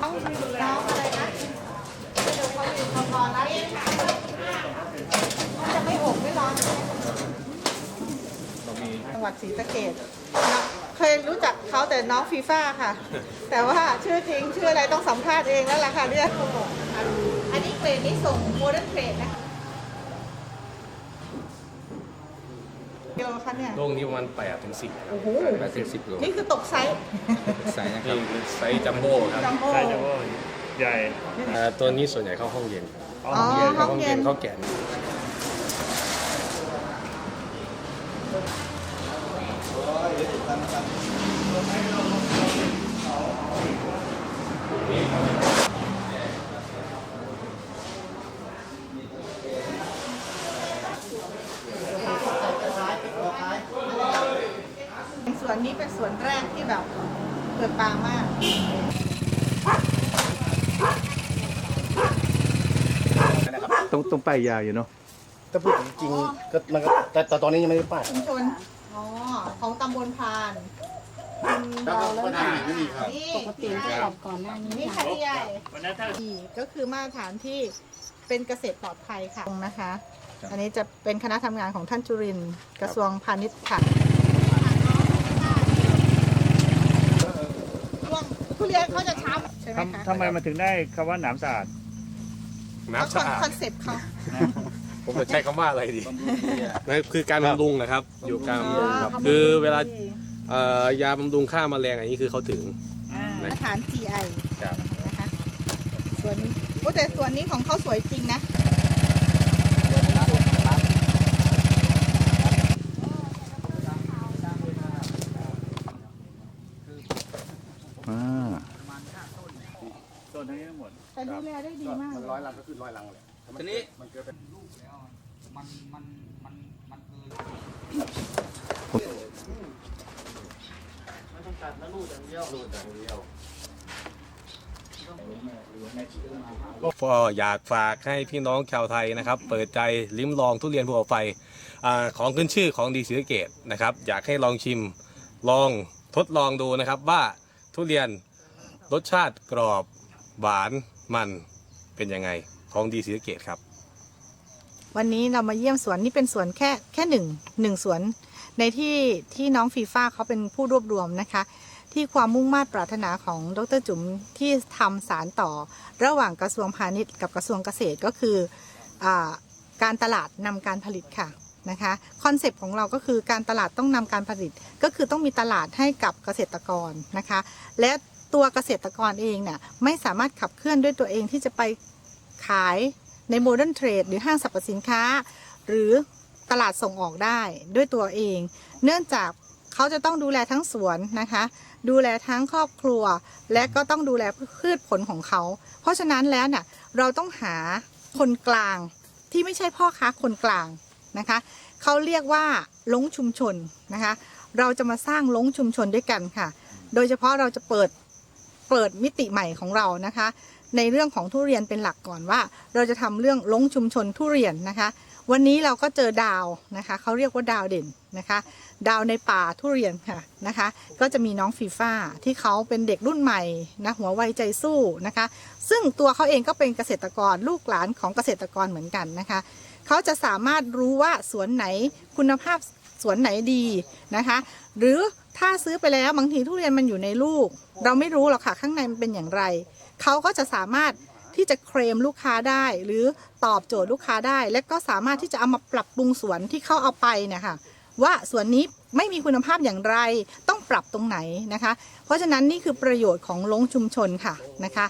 น้องน้องอะไรนะไม่รู้เขาอยู่พอๆแล้วจะไม่อบไม่ร้อน จังหวัดศรีสะเกดเคยรู้จักเขาแต่น้องฟีฟ่าค่ะ แต่ว่าชื่อจริงชื่ออะไรต้องสัมภาษณ์เองแล้วล่ะค่ะเนี่ยอันนี้เกรดนี้ส่งโมเดิร์นเทรดนะเดียวคะเนี่ย โลกนี้ประมาณ8ถึง10โอ้โห แปดถึงสิบโลนี่คือตกไซส์ใส่นะครับ นี่คือไซส์จัมโบ้ครับจัมโบ้ ใช่จะว่าใหญ่ อ่าตัวนี้ส่วนใหญ่เข้าห้องเย็นอ๋ออ๋อใหญ่ห้องเย็น เข้าแกน วนนี้เป็นสวนแรกที่แบบเปิดปางมากตรงตรงป้ายยาวอยู่เนาะถ้าพูดจริงๆก็มันก็แต่แต่ตอนนี้ยังไม่ได้ป้ายชุมชนอ๋อของตำบลพานแล้วก็ปัญหาไม่มีครับนี่ปกติจะออกก่อนหน้านี้นี่ค่ะพี่ใหญ่วันนั้นถ้านี่ก็คือมาตรฐานที่เป็นเกษตรปลอดภัยค่ะนะคะ อันนี้จะเป็นคณะทำงานของท่านจุรินทร์กระทรวงพาณิชย์ค่ะช่วง ทุเรียนเขาจะช้ำใช่ไหมคะทำทำไมมันถึงได้คำว่าหนามสะอาดน้ำสะอาดคอนเซ็ปต์เขา ผมจะใช้คำว่าอะไรดีนั่นคือการบำรุงนะครับ อยู่การบำรุงครับอ๋อคือเวลาเอ่อยาบำรุงฆ่าแมลงอันนี้คือเขาถึงมาตรฐาน GI ครับ นะคะส่วนโอ้แต่ส่วนนี้ของเขาสวยจริงนะ อ่าต้นทั้งนี้ทั้งหมดแต่ดูแลได้ดีมากมันร้อยลังก็คือร้อยลังเลยทีนี้มันเกิดเป็นมันมันมันมันคือก็อยากฝากให้พี่น้องชาวไทยนะครับ เปิดใจลิ้มลองทุเรียนภูเขาไฟอาของขึ้นชื่อของดีศรีสะเกตนะครับ อยากให้ลองชิมลองทดลองดูนะครับว่า ทุเรียนรสชาติกรอบหวานมันเป็นยังไงของดีศรีสะเกตครับ วันนี้เรามาเยี่ยมสวนนี่เป็นสวนแค่แค่หนึ่งหนึ่งสวน ในที่ที่น้องฟีฟ่าเขาเป็นผู้รวบรวมนะคะ ที่ความมุ่งมา่ปรารถนาของดรจุ๋มที่ทำสารต่อ ระหว่างกระทรวงพาณิชย์กับกระทรวงเกษตรก็คืออการตลาดนำการผลิตค่ะ นะคะคอนเซปต์ของเราก็คือการตลาดต้องนำการผลิต ก็คือต้องมีตลาดให้กับเกษตรกรนะคะ และตัวเกษตรกรเองเนี่ยไม่สามารถขับเคลื่อนด้วยตัวเองที่จะไปขายในโมเดิร์นเทรดหรือห้างสรรพสินค้า หรือตลาดส่งออกได้ด้วยตัวเอง เนื่องจากเขาจะต้องดูแลทั้งสวนนะคะ ดูแลทั้งครอบครัว และก็ต้องดูแลพืชผลของเขา เพราะฉะนั้นแล้วเนี่ยเราต้องหาคนกลางที่ไม่ใช่พ่อค้าคนกลาง นะคะเขาเรียกว่าลงชุมชนนะคะ เราจะมาสร้างลงชุมชนด้วยกันค่ะ โดยเฉพาะเราจะเปิดเปิดมิติใหม่ของเรานะคะ ในเรื่องของทุเรียนเป็นหลักก่อนว่า เราจะทำเรื่องลงชุมชนทุเรียนนะคะ วันนี้เราก็เจอดาวนะคะเขาเรียกว่าดาวเด่นนะคะ ดาวในป่าทุเรียนค่ะนะคะ ก็จะมีน้องฟีฟ่าที่เขาเป็นเด็กรุ่นใหม่นะหัวไวใจสู้นะคะ ซึ่งตัวเขาเองก็เป็นเกษตรกรลูกหลานของเกษตรกรเหมือนกันนะคะ เขาจะสามารถรู้ว่าสวนไหนคุณภาพสวนไหนดีนะคะ หรือถ้าซื้อไปแล้วบางทีทุเรียนมันอยู่ในลูก เราไม่รู้หรอกค่ะข้างในมันเป็นอย่างไร เขาก็จะสามารถที่จะเคลมลูกค้าได้ หรือตอบโจทย์ลูกค้าได้ และก็สามารถที่จะเอามาปรับปรุงสวนที่เขาเอาไปเนี่ยค่ะว่าสวนนี้ไม่มีคุณภาพอย่างไรต้องปรับตรงไหนนะคะ เพราะฉะนั้นนี่คือประโยชน์ของลงชุมชนค่ะนะคะ